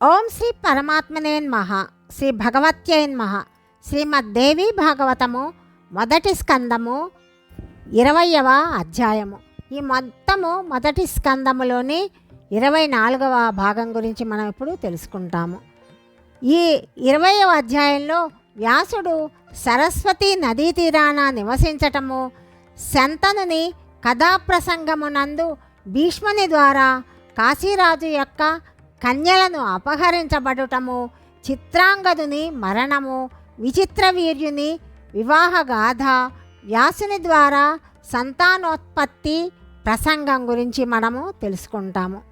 ఓం శ్రీ పరమాత్మనేన్ మహా శ్రీ భగవత్యైన్ మహా శ్రీమద్దేవి భాగవతము మొదటి స్కందము ఇరవయవ అధ్యాయము. ఈ మొత్తము మొదటి స్కందములోని ఇరవై నాలుగవ భాగం గురించి మనం ఇప్పుడు తెలుసుకుంటాము. ఈ ఇరవయవ అధ్యాయంలో వ్యాసుడు సరస్వతి నదీ తీరాన నివసించటము శంతనుని కథాప్రసంగమునందు భీష్ముని ద్వారా కాశీరాజు యొక్క కన్యలను అపహరించబడుటము చిత్రాంగదుని మరణము విచిత్ర వీర్యుని వివాహగాథ వ్యాసుని ద్వారా సంతానోత్పత్తి ప్రసంగం గురించి మనము తెలుసుకుంటాము.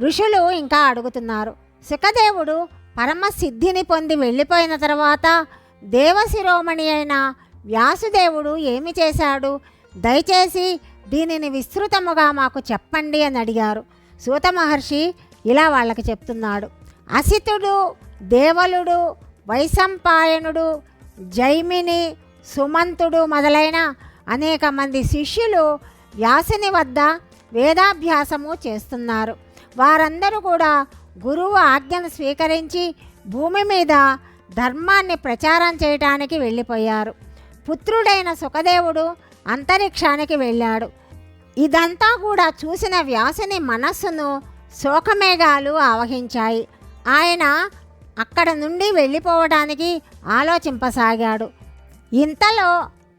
ఋషులు ఇంకా అడుగుతున్నారు సుఖదేవుడు పరమసిద్ధిని పొంది వెళ్ళిపోయిన తర్వాత దేవశిరోమణి అయిన వ్యాసుదేవుడు ఏమి చేశాడు? దయచేసి దీనిని విస్తృతముగా మాకు చెప్పండి అని అడిగారు. సూత మహర్షి ఇలా వాళ్ళకి చెప్తున్నాడు. అసితుడు దేవలుడు వైశంపాయనుడు జైమిని సుమంతుడు మొదలైన అనేక మంది శిష్యులు వ్యాసుని వద్ద వేదాభ్యాసము చేస్తున్నారు. వారందరూ కూడా గురువు ఆజ్ఞను స్వీకరించి భూమి మీద ధర్మాన్ని ప్రచారం చేయటానికి వెళ్ళిపోయారు. పుత్రుడైన సుఖదేవుడు అంతరిక్షానికి వెళ్ళాడు. ఇదంతా కూడా చూసిన వ్యాసుని మనస్సును శోకమేఘాలు ఆవహించాయి. ఆయన అక్కడ నుండి వెళ్ళిపోవడానికి ఆలోచింపసాగాడు. ఇంతలో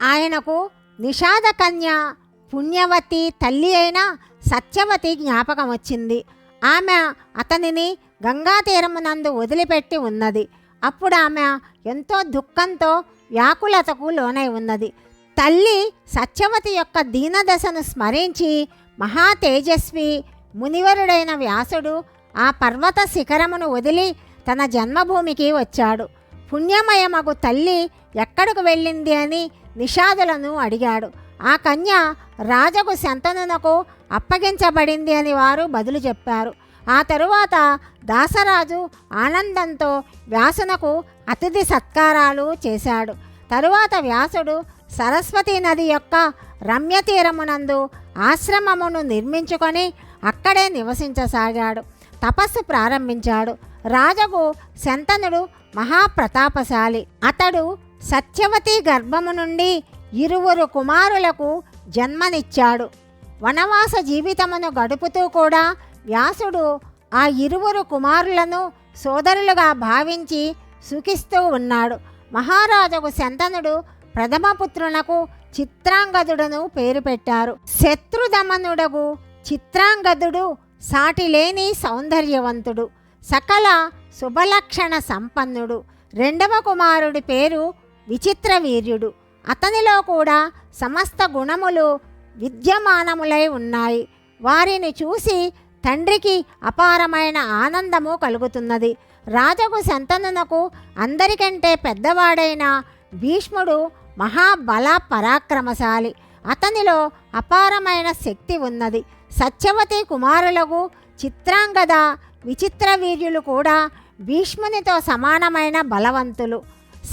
ఆయనకు నిషాద కన్య పుణ్యవతి తల్లి అయిన సత్యవతి జ్ఞాపకం వచ్చింది ఆమె అతనిని గంగా తీరమునందు వదిలిపెట్టి ఉన్నది. అప్పుడు ఆమె ఎంతో దుఃఖంతో వ్యాకులతకు లోనై ఉన్నది. తల్లి సత్యవతి యొక్క దీనదశను స్మరించి మహా తేజస్వి మునివరుడైన వ్యాసుడు ఆ పర్వత శిఖరమును వదిలి తన జన్మభూమికి వచ్చాడు. పుణ్యమయమగు తల్లి ఎక్కడికి వెళ్ళింది అని నిషాదులను అడిగాడు. ఆ కన్య రాజకు శంతనునకు అప్పగించబడింది అని వారు బదులు చెప్పారు. ఆ తరువాత దాసరాజు ఆనందంతో వ్యాసునకు అతిథి సత్కారాలు చేశాడు. తరువాత వ్యాసుడు సరస్వతీ నది యొక్క రమ్యతీరమునందు ఆశ్రమమును నిర్మించుకొని అక్కడే నివసించసాగాడు. తపస్సు ప్రారంభించాడు. రాజగు శంతనుడు మహాప్రతాపశాలి. అతడు సత్యవతి గర్భము నుండి ఇరువురు కుమారులకు జన్మనిచ్చాడు. వనవాస జీవితమును గడుపుతూ కూడా వ్యాసుడు ఆ ఇరువురు కుమారులను సోదరులుగా భావించి సుఖిస్తూ ఉన్నాడు. మహారాజుకు శంతనుడు ప్రథమపుత్రునకు చిత్రాంగదుడను పేరు పెట్టారు. శత్రుదమనుడగు చిత్రాంగదుడు సాటిలేని సౌందర్యవంతుడు. సకల శుభలక్షణ సంపన్నుడు. రెండవ కుమారుడి పేరు విచిత్ర వీర్యుడు అతనిలో కూడా సమస్త గుణములు విద్యమానములై ఉన్నాయి. వారిని చూసి తండ్రికి అపారమైన ఆనందము కలుగుతున్నది. రాజకు సంతనునకు అందరికంటే పెద్దవాడైన భీష్ముడు మహాబల పరాక్రమశాలి. అతనిలో అపారమైన శక్తి ఉన్నది. సత్యవతి కుమారులకు చిత్రాంగద విచిత్ర వీర్యులు కూడా భీష్మునితో సమానమైన బలవంతులు.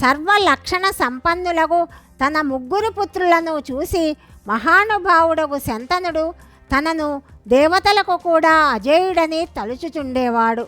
సర్వలక్షణ సంపన్నులకు తన ముగ్గురు పుత్రులను చూసి మహానుభావుడకు శంతనుడు తనను దేవతలకు కూడా అజేయుడని తలుచుచుండేవాడు.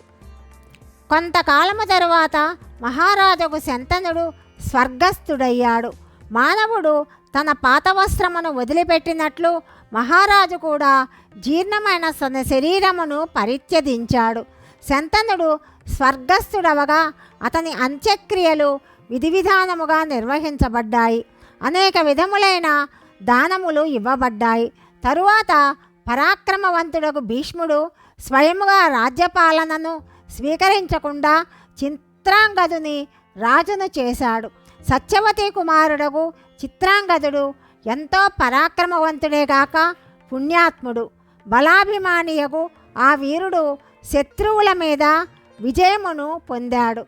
కొంతకాలము తరువాత మహారాజుకు శంతనుడు స్వర్గస్థుడయ్యాడు. మానవుడు తన పాత వస్త్రమును వదిలిపెట్టినట్లు మహారాజు కూడా జీర్ణమైన శరీరమును పరిత్యదించాడు శంతనుడు స్వర్గస్థుడవగా అతని అంత్యక్రియలు విధి విధానముగా నిర్వహించబడ్డాయి. అనేక విధములైన దానములు ఇవ్వబడ్డాయి. తరువాత పరాక్రమవంతుడకు భీష్ముడు స్వయముగా రాజ్యపాలనను స్వీకరించకుండా చిత్రాంగదుని రాజును చేశాడు. సత్యవతి కుమారుడకు చిత్రాంగదుడు ఎంతో పరాక్రమవంతుడేగాక పుణ్యాత్ముడు. బలాభిమానియగు ఆ వీరుడు శత్రువుల మీద విజయమును పొందాడు.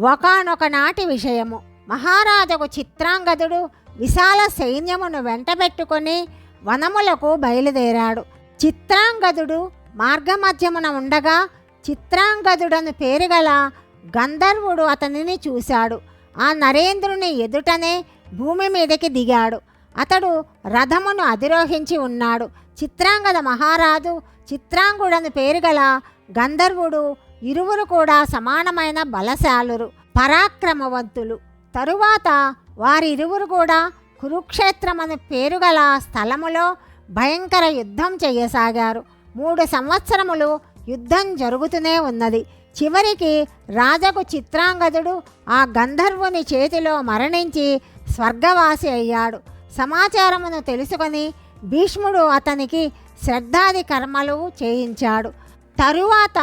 ఒకనొకనాటి విషయము. మహారాజుకు చిత్రాంగదుడు విశాల సైన్యమును వెంటబెట్టుకొని వనములకు బయలుదేరాడు. చిత్రాంగదుడు మార్గమధ్యమున ఉండగా చిత్రాంగదుడను పేరుగల గంధర్వుడు అతనిని చూశాడు. ఆ నరేంద్రుని ఎదుటనే భూమి మీదకి దిగాడు. అతడు రథమును అధిరోహించి ఉన్నాడు. చిత్రాంగద మహారాజు చిత్రాంగుడని పేరుగల గంధర్వుడు ఇరువురు కూడా సమానమైన బలశాలురు పరాక్రమవంతులు. తరువాత వారిరువురు కూడా కురుక్షేత్రమని పేరుగల స్థలములో భయంకర యుద్ధం చేయసాగారు. మూడు సంవత్సరములు యుద్ధం జరుగుతూనే ఉన్నది. చివరికి రాజకు చిత్రాంగదుడు ఆ గంధర్వుని చేతిలో మరణించి స్వర్గవాసి అయ్యాడు. సమాచారమును తెలుసుకొని భీష్ముడు అతనికి శ్రద్ధాది కర్మలు చేయించాడు. తరువాత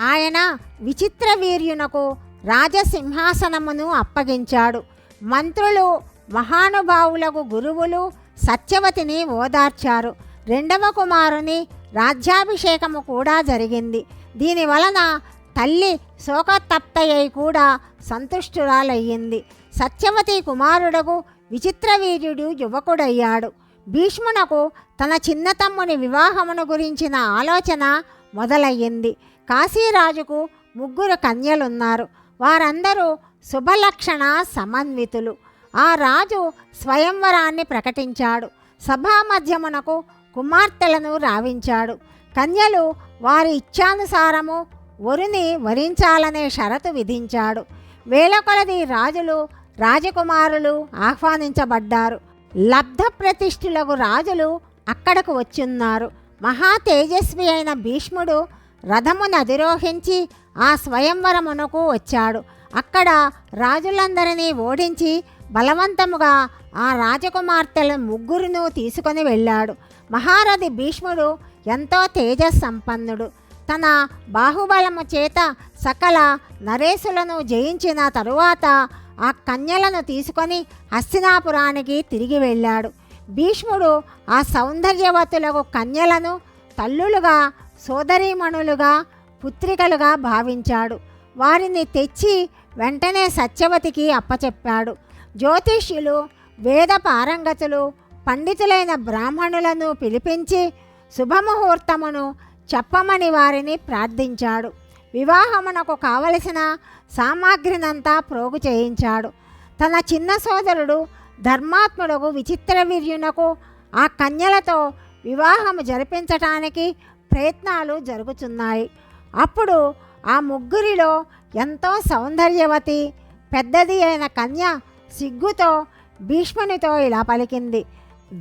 ఆయన విచిత్ర వీర్యునకు రాజసింహాసనమును అప్పగించాడు. మంత్రులు మహానుభావులకు గురువులు సత్యవతిని ఓదార్చారు. రెండవ కుమారుని రాజ్యాభిషేకము కూడా జరిగింది. దీని వలన తల్లి శోకతప్తయ్య కూడా సంతుష్టురాలయ్యింది. సత్యవతి కుమారుడకు విచిత్రవీర్యుడు యువకుడయ్యాడు. భీష్మునకు తన చిన్న తమ్ముని వివాహమును గురించిన ఆలోచన మొదలయ్యింది. కాశీరాజుకు ముగ్గురు కన్యలున్నారు. వారందరూ శుభలక్షణ సమన్వితులు. ఆ రాజు స్వయంవరాన్ని ప్రకటించాడు. సభామధ్యమునకు కుమార్తెలను రావించాడు. కన్యలు వారి ఇచ్ఛానుసారము వరుని వరించాలనే షరతు విధించాడు. వేల కొలది రాజులు రాజకుమారులు ఆహ్వానించబడ్డారు. లబ్ధ ప్రతిష్ఠులకు రాజులు అక్కడకు వచ్చున్నారు మహా తేజస్వి అయిన భీష్ముడు రథమును అధిరోహించి ఆ స్వయంవరమునకు వచ్చాడు. అక్కడ రాజులందరినీ ఓడించి బలవంతముగా ఆ రాజకుమార్తెల ముగ్గురును తీసుకొని వెళ్ళాడు. మహారథి భీష్ముడు ఎంతో తేజస్సంపన్నుడు. తన బాహుబలము చేత సకల నరేసులను జయించిన తరువాత ఆ కన్యలను తీసుకొని హస్తినాపురానికి తిరిగి వెళ్ళాడు. భీష్ముడు ఆ సౌందర్యవతులకు కన్యలను తల్లులుగా సోదరీమణులుగా పుత్రికలుగా భావించాడు. వారిని తెచ్చి వెంటనే సత్యవతికి అప్పచెప్పాడు. జ్యోతిష్యులు వేద పారంగతులు పండితులైన బ్రాహ్మణులను పిలిపించి శుభముహూర్తమును చెప్పమని వారిని ప్రార్థించాడు. వివాహమునకు కావలసిన సామాగ్రినంతా ప్రోగు చేయించాడు. తన చిన్న సోదరుడు ధర్మాత్ముడకు విచిత్ర వీర్యునకు ఆ కన్యలతో వివాహము జరిపించటానికి ప్రయత్నాలు జరుగుతున్నాయి అప్పుడు ఆ ముగ్గురిలో ఎంతో సౌందర్యవతి పెద్దది అయిన కన్య సిగ్గుతో భీష్మునితో ఇలా పలికింది.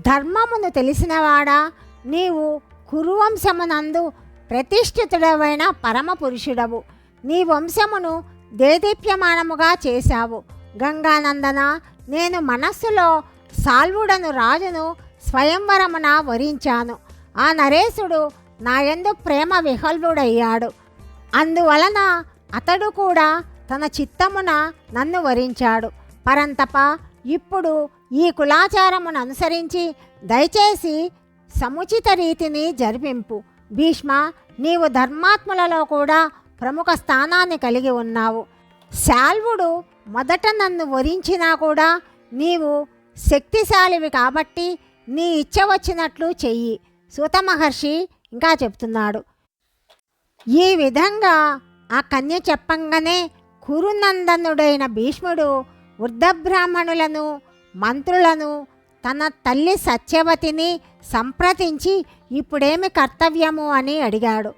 ధర్మమును తెలిసినవాడా? నీవు కురువంశమునందు ప్రతిష్ఠితుడవైన పరమ పురుషుడవు నీ వంశమును దేదీప్యమానముగా చేశావు. గంగానందన నేను మనస్సులో సాల్వుడను రాజును స్వయంవరమున వరించాను. ఆ నరేశుడు నాయందు ప్రేమ విహల్వుడయ్యాడు. అందువలన అతడు కూడా తన చిత్తమున నన్ను వరించాడు. పరంతప ఇప్పుడు ఈ కులాచారమును అనుసరించి దయచేసి సముచిత రీతిని జరిపింపు. భీష్మ నీవు ధర్మాత్ములలో కూడా ప్రముఖ స్థానాన్ని కలిగి ఉన్నావు. శాల్వుడు మొదట నన్ను వరించినా కూడా నీవు శక్తిశాలివి కాబట్టి నీ ఇచ్చ వచ్చినట్లు చెయ్యి. సూత మహర్షి ఇంకా చెప్తున్నాడు. ఈ విధంగా ఆ కన్య చెప్పంగానే కురునందనుడైన భీష్ముడు వృద్ధబ్రాహ్మణులను మంత్రులను తన తల్లి సత్యవతిని సంప్రదించి ఇప్పుడేమి కర్తవ్యము అని అడిగాడు.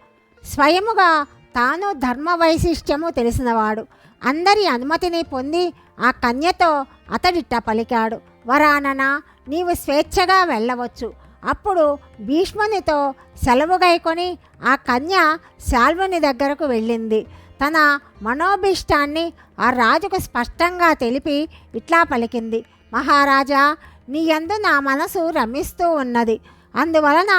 స్వయముగా తాను ధర్మ వైశిష్ట్యము తెలిసినవాడు. అందరి అనుమతిని పొంది ఆ కన్యతో అతడిట్ట పలికాడు. వరానన నీవు స్వేచ్ఛగా వెళ్ళవచ్చు. అప్పుడు భీష్మునితో సెలవుగైకొని ఆ కన్య శాల్వుని దగ్గరకు వెళ్ళింది. తన మనోభీష్టాన్ని ఆ రాజుకు స్పష్టంగా తెలిపి ఇట్లా పలికింది. మహారాజా నీ యందు నా మనసు రమిస్తూ ఉన్నది. అందువలన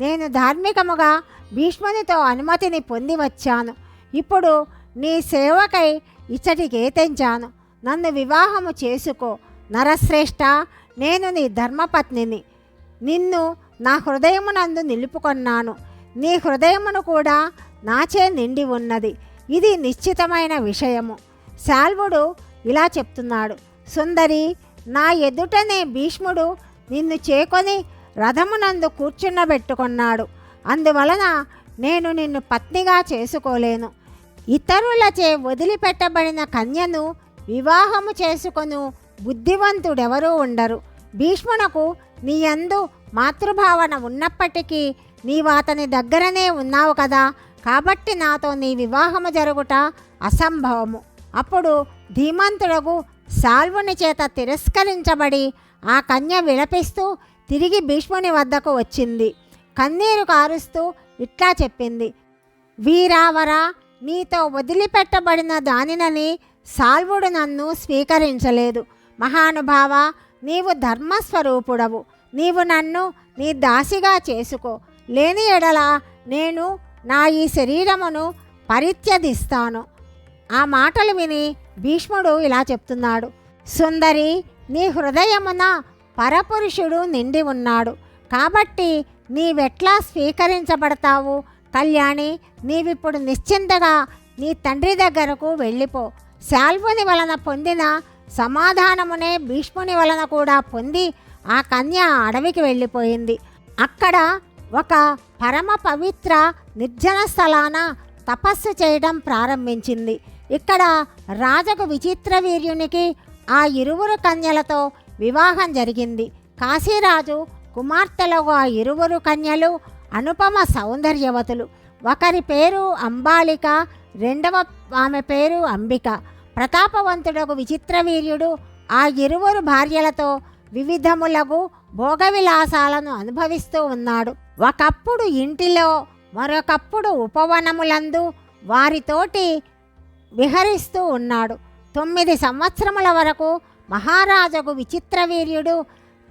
నేను ధార్మికముగా భీష్మునితో అనుమతిని పొంది వచ్చాను. ఇప్పుడు నీ సేవకై ఇచ్చటికి తెంచాను నన్ను వివాహము చేసుకో. నరశ్రేష్ఠ నేను నీ ధర్మపత్నిని. నిన్ను నా హృదయమునందు నిలుపుకొన్నాను. నీ హృదయమును కూడా నాచే నిండి ఉన్నది. ఇది నిశ్చితమైన విషయము. శాల్వుడు ఇలా చెప్తున్నాడు. సుందరి నా ఎదుటనే భీష్ముడు నిన్ను చేకొని రథమునందు కూర్చున్నబెట్టుకున్నాడు. అందువలన నేను నిన్ను పత్నిగా చేసుకోలేను. ఇతరులచే వదిలిపెట్టబడిన కన్యను వివాహము చేసుకొను బుద్ధివంతుడెవరూ ఉండరు. భీష్మునకు నీ యందు మాతృభావన ఉన్నప్పటికీ నీవు అతని దగ్గరనే ఉన్నావు కదా. కాబట్టి నాతో నీ వివాహము జరుగుట అసంభవము. అప్పుడు ధీమంతుడగు సాల్వుని చేత తిరస్కరించబడి ఆ కన్య విలపిస్తూ తిరిగి భీష్ముని వద్దకు వచ్చింది. కన్నీరు కారుస్తూ ఇట్లా చెప్పింది. వీరావరా నీతో వదిలిపెట్టబడిన దానినని సాల్వుడు నన్ను స్వీకరించలేదు. మహానుభావ నీవు ధర్మస్వరూపుడవు. నీవు నన్ను నీ దాసిగా చేసుకో. లేని ఎడల నేను నా ఈ శరీరమును పరిత్యదిస్తాను ఆ మాటలు విని భీష్ముడు ఇలా చెప్తున్నాడు. సుందరి నీ హృదయమున పరపురుషుడు నిండి ఉన్నాడు. కాబట్టి నీవెట్లా స్వీకరించబడతావు? కళ్యాణి నీవిప్పుడు నిశ్చింతగా నీ తండ్రి దగ్గరకు వెళ్ళిపో. శాల్వుని వలన పొందిన సమాధానమునే భీష్ముని వలన కూడా పొంది ఆ కన్య అడవికి వెళ్ళిపోయింది. అక్కడ ఒక పరమ పవిత్ర నిర్జన స్థలాన తపస్సు చేయడం ప్రారంభించింది. ఇక్కడ రాజకు విచిత్ర వీర్యునికి ఆ ఇరువురు కన్యలతో వివాహం జరిగింది. కాశీరాజు కుమార్తెలుగా ఆ ఇరువురు కన్యలు? అనుపమ సౌందర్యవతులు. ఒకరి పేరు అంబాలిక రెండవ ఆమె పేరు అంబిక. ప్రతాపవంతుడకు విచిత్రవీర్యుడు. ఆ ఇరువురు భార్యలతో వివిధములగు భోగవిలాసాలను అనుభవిస్తూ ఉన్నాడు. ఒకప్పుడు ఇంటిలో మరొకప్పుడు ఉపవనములందు వారితోటి విహరిస్తూ ఉన్నాడు. తొమ్మిది సంవత్సరముల వరకు మహారాజుకు విచిత్రవీర్యుడు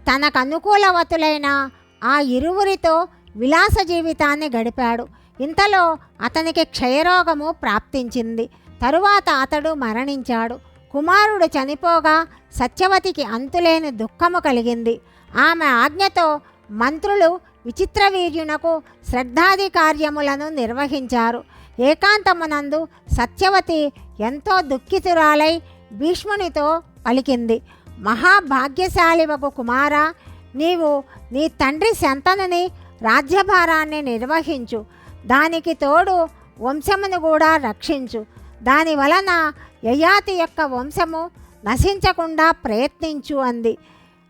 తనకు అనుకూలవతులైన ఆ ఇరువురితో విలాస జీవితాన్ని గడిపాడు. ఇంతలో అతనికి క్షయరోగము ప్రాప్తించింది. తరువాత అతడు మరణించాడు. కుమారుడు చనిపోగా సత్యవతికి అంతులేని దుఃఖము కలిగింది. ఆమె ఆజ్ఞతో మంత్రులు విచిత్రవీర్యునకు శ్రద్ధాది కార్యములను నిర్వహించారు. ఏకాంతమునందు సత్యవతి ఎంతో దుఃఖితురాలై భీష్మునితో పలికింది. మహాభాగ్యశాలివకు కుమార నీవు నీ తండ్రి శంతనుని రాజ్యభారాన్ని నిర్వహించు. దానికి తోడు వంశమును కూడా రక్షించు. దాని వలన యయాతి యొక్క వంశము నశించకుండా ప్రయత్నించు అంది.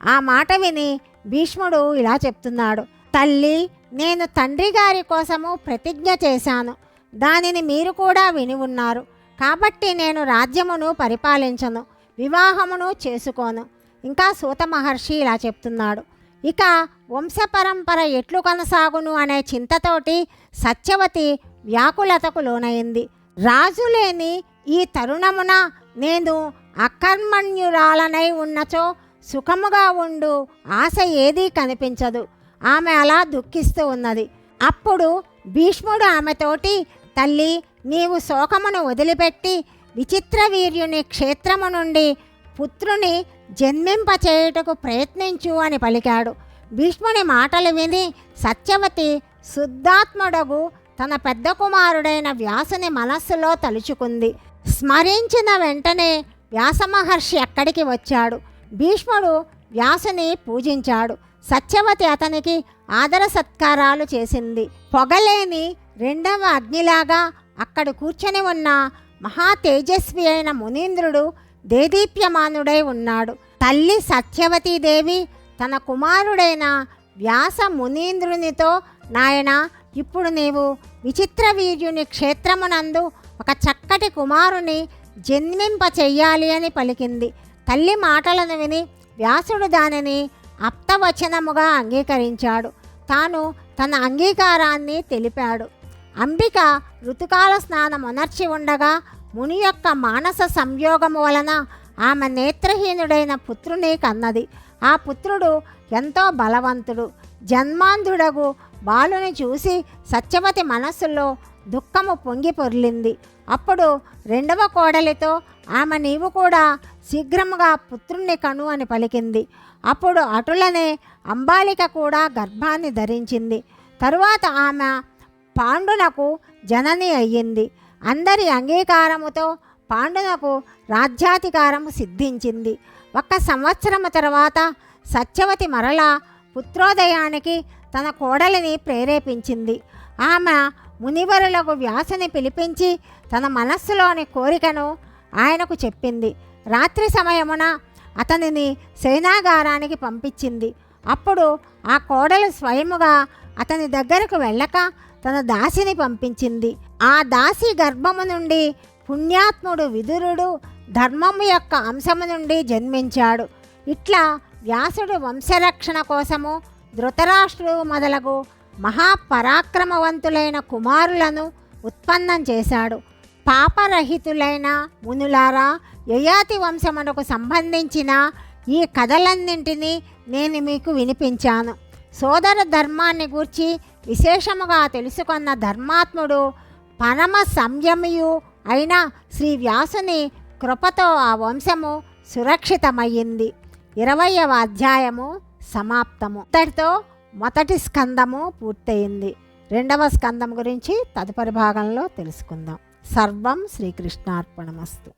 ఆ మాట విని భీష్ముడు ఇలా చెప్తున్నాడు. తల్లి నేను తండ్రి గారి కోసము ప్రతిజ్ఞ చేశాను. దానిని మీరు కూడా విని ఉన్నారు. కాబట్టి నేను రాజ్యమును పరిపాలించను. వివాహమును చేసుకోను. ఇంకా సూత మహర్షి ఇలా చెప్తున్నాడు. ఇక వంశపరంపర ఎట్లు కొనసాగును అనే చింతతోటి సత్యవతి వ్యాకులతకు లోనైంది. రాజు లేని ఈ తరుణమున నేను అకర్మణ్యురాలనై ఉన్నచో సుఖముగా ఉండు ఆశ ఏదీ కనిపించదు. ఆమె అలా దుఃఖిస్తూ ఉన్నది. అప్పుడు భీష్ముడు ఆమెతోటి తల్లి నీవు శోకమును వదిలిపెట్టి విచిత్ర వీర్యుని క్షేత్రము నుండి పుత్రుని జన్మింపచేయుటకు ప్రయత్నించు అని పలికాడు. భీష్ముని మాటలు విని సత్యవతి శుద్ధాత్ముడగు తన పెద్ద కుమారుడైన వ్యాసుని మనస్సులో తలుచుకుంది. స్మరించిన వెంటనే వ్యాసమహర్షి అక్కడికి వచ్చాడు. భీష్ముడు వ్యాసుని పూజించాడు. సత్యవతి అతనికి ఆదర సత్కారాలు చేసింది. పొగలేని రెండవ అగ్నిలాగా అక్కడ కూర్చొని ఉన్న మహా తేజస్వి అయిన మునీంద్రుడు దేదీప్యమానుడై ఉన్నాడు. తల్లి సత్యవతీదేవి తన కుమారుడైన వ్యాస మునీంద్రునితో నాయన ఇప్పుడు నీవు విచిత్ర వీర్యుని క్షేత్రమునందు ఒక చక్కటి కుమారుని జన్మింప చెయ్యాలి అని పలికింది. తల్లి మాటలను విని వ్యాసుడు దానిని అప్తవచనముగా అంగీకరించాడు. తాను తన అంగీకారాన్ని తెలిపాడు. అంబిక ఋతుకాల స్నానం అనర్చి ఉండగా ముని యొక్క మానస సంయోగము వలన ఆమె నేత్రహీనుడైన పుత్రుని కన్నది. ఆ పుత్రుడు ఎంతో బలవంతుడు. జన్మాంధుడగు బాలుని చూసి సత్యవతి మనస్సులో దుఃఖము పొంగి పొర్లింది. అప్పుడు రెండవ కోడలితో ఆమె నీవు కూడా శీఘ్రముగా పుత్రుణ్ణి కను అని పలికింది. అప్పుడు అటులనే అంబాలిక కూడా గర్భాన్ని ధరించింది. తరువాత ఆమె పాండునకు జనని అయ్యింది. అందరి అంగీకారముతో పాండునకు రాజ్యాధికారము సిద్ధించింది. ఒక్క సంవత్సరము తర్వాత సత్యవతి మరలా పుత్రోదయానికి తన కోడలిని ప్రేరేపించింది. ఆమె మునివరులకు వ్యాసుని పిలిపించి తన మనస్సులోని కోరికను ఆయనకు చెప్పింది. రాత్రి సమయమున అతనిని సేనాగారానికి పంపించింది. అప్పుడు ఆ కోడలు స్వయముగా అతని దగ్గరకు వెళ్ళక తన దాసిని పంపించింది. ఆ దాసి గర్భము నుండి పుణ్యాత్ముడు విదురుడు ధర్మము యొక్క అంశము నుండి జన్మించాడు. ఇట్లా వ్యాసుడు వంశరక్షణ కోసము ధృతరాష్ట్రుడు మొదలగు మహాపరాక్రమవంతులైన కుమారులను ఉత్పన్నం చేశాడు. పాపరహితులైన మునులారా యయాతి వంశమునకు సంబంధించిన ఈ కథలన్నింటినీ నేను మీకు వినిపించాను. సోదర ధర్మాన్ని గూర్చి విశేషముగా తెలుసుకున్న ధర్మాత్ముడు పరమ సంయమియు అయిన శ్రీ వ్యాసుని కృపతో ఆ వంశము సురక్షితమయ్యింది. ఇరవయవ అధ్యాయము సమాప్తము. ఇంతటితో మొదటి స్కందము పూర్తయింది. రెండవ స్కందం గురించి తదుపరి భాగంలో తెలుసుకుందాం. సర్వం శ్రీకృష్ణార్పణమస్తు.